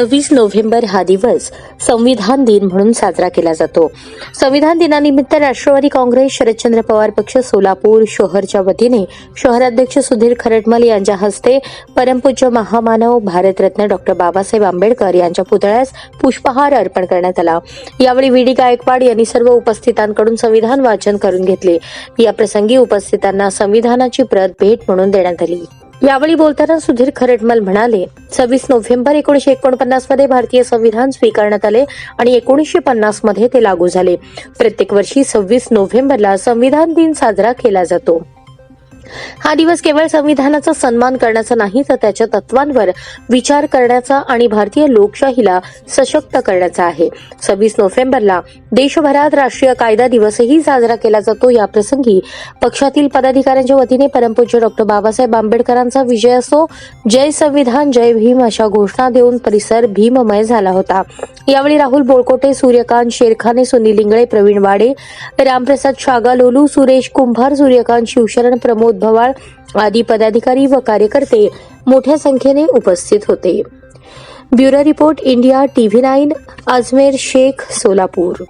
सव्वीस नोव्हेंबर हा दिवस संविधान दिन म्हणून साजरा केला जातो. संविधान दिनानिमित्त राष्ट्रवादी काँग्रेस शरदचंद्र पवार पक्ष सोलापूर शहरच्या वतीने शहराध्यक्ष सुधीर खरटमल यांच्या हस्ते परमपूज्य महामानव भारतरत्न डॉक्टर बाबासाहेब आंबेडकर यांच्या पुतळ्यास पुष्पहार अर्पण करण्यात आला. यावेळी व्ही डी गायकवाड यांनी सर्व उपस्थितांकडून संविधान वाचन करून घेतले. या प्रसंगी उपस्थितांना संविधानाची प्रत भेट म्हणून देण्यात आली. यावेळी बोलताना सुधीर खरटमल म्हणाले सव्वीस नोव्हेंबर एकोणीशे एकोणपन्नासमध्ये भारतीय संविधान स्वीकारण्यात आले आणि एकोणीसशे पन्नासमध्ये ते लागू झाले. प्रत्येक वर्षी सव्वीस नोव्हेंबरला संविधान दिन साजरा केला जातो. हा दिवस केवळ संविधानाचा सन्मान करण्याचा नाही तर त्याच्या तत्वांवर विचार करण्याचा आणि भारतीय लोकशाहीला सशक्त करण्याचा आहे. सव्वीस नोव्हेंबरला देशभरात राष्ट्रीय कायदा दिवसही साजरा केला जातो. याप्रसंगी पक्षातील पदाधिकाऱ्यांच्या वतीने परमपूज्य डॉक्टर बाबासाहेब आंबेडकरांचा विजय असो जय संविधान जय भीम अशा घोषणा देऊन परिसर भीममय झाला होता. यावेळी राहुल बोळकोटे सूर्यकांत शेरखाने सुनील इंगळे प्रवीण वाडे रामप्रसाद शागालोलू सुरेश कुंभार सूर्यकांत शिवशरण प्रमोद भवाळ आदी पदाधिकारी व कार्यकर्ते मोठ्या संख्येने उपस्थित होते. Bureau report India TV nine Ajmer Shaikh Solapur.